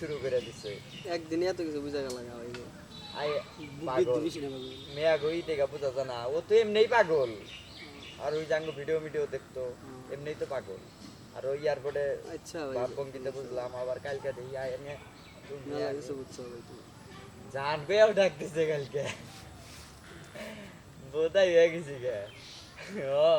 শুরু করে দিছে। একদিনে এত কিছু বুঝা গেল আই পাগল। মেয়া গই থেকে বোঝা যায় না। ও তো এমনিই পাগল। আর ওই জাঙ্গ ভিডিও ভিডিও দেখতো এমনিই তো পাগল। আর ওই এয়ারপোর্টে আচ্ছা ভাই। ভাব ভঙ্গিতে বুঝলাম আবার কালকে দেখি আয় এনে মেলা কিছু বুঝছ ভাই তুমি। ডাক দিছে কালকে। বোধাই হয়ে গেছি গে। ও।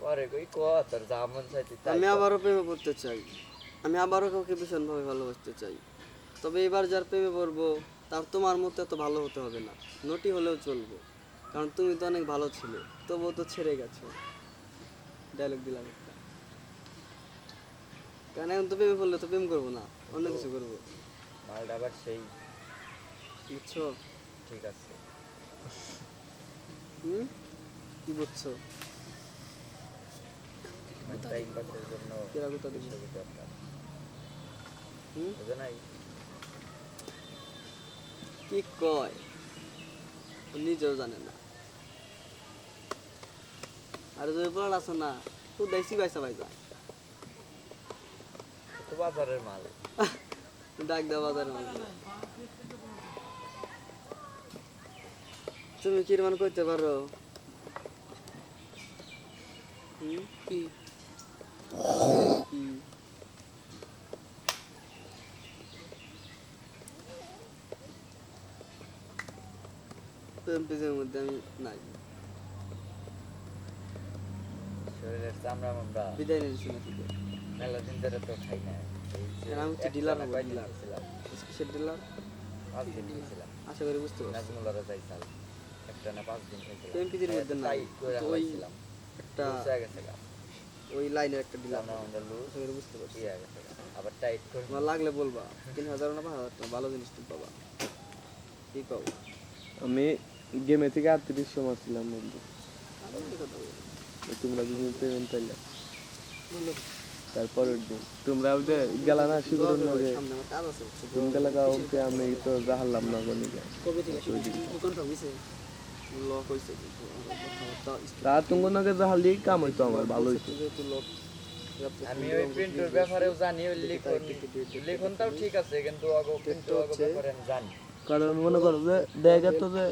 পরে কই ক তোর জামন চাইতি তাই আমি আবারও প্রেমে পড়তে চাই। আমি আবারও কাউকে ভীষণভাবে ভালোবাসতে চাই। তবে এবার যার প্রেমে পড়ব তার তোমার মতো এত ভালো হতে হবে না। নটি হলেও চলবে। কারণ তুমি তো অনেক ভালো ছিলে তবুও তো ছেড়ে গেছো। ডায়লগ দিলাম একটা। কারণ এখন তো প্রেমে পড়লে তো প্রেম করব না অন্য কিছু করব। মালটা আবার সেই। বুঝছ? ঠিক আছে। হুম? কি বুঝছ? কি কয় নিজেও জানে না আর যদি পড়ার আছে না তো দেশি পয়সা পাইছা তো বাজারের মাল ডাক দেওয়া বাজারের মধ্যে তুমি কি মানে করতে পারো হুম? কি? প্রেম পেজের মধ্যে আমি নাই শরীরের চামড়া মামড়া বিদায় নিয়েছি না থেকে মেলা দিন ধরে তো খাই না এই যে আর আমি হচ্ছে একটা dealer না হব, কয়দিন dealer। গেছিলাম? কিসের ডিলার পাঁচ দিন গেছিলাম আশা করি বুঝতে পারছি নাজমুলারা যাইতাম একটা না পাঁচ দিন খাইছিলাম PMPD র মধ্যে নাই। টাইট করে তো ওই একটা। ওই লাইনের একটা ডিলার আশা করি বুঝতে পারছি। আবার টাইট করে তোমার লাগলে বলবা তিন হাজার না পাঁচ হাজার টাকা ভালো জিনিস তুমি পাবা কি কও আমি গেমে থেকে আটত্রিশশো মারছিলাম বন্ধু আমি এই কথা বলি। তোমরা দুজন পেমেন্ট পাইলে। বলো, তারপরের দিন। তোমরা ওই যে গেলা না কাজ আছে তুমি গেলা কাউকে আমি তো জাহালাম না স্টুডেন্ট তা তুমি জাহালি কাম হইতো আমার ভালো হইতো। আমি ওই প্রিন্টের ব্যাপারেও জানি ওই লিখন লিখনটাও ঠিক আছে কিন্তু অগো প্রিন্ট অগো ব্যাপারে আমি জানি। কারণ মনে করো যে দেখা তো যে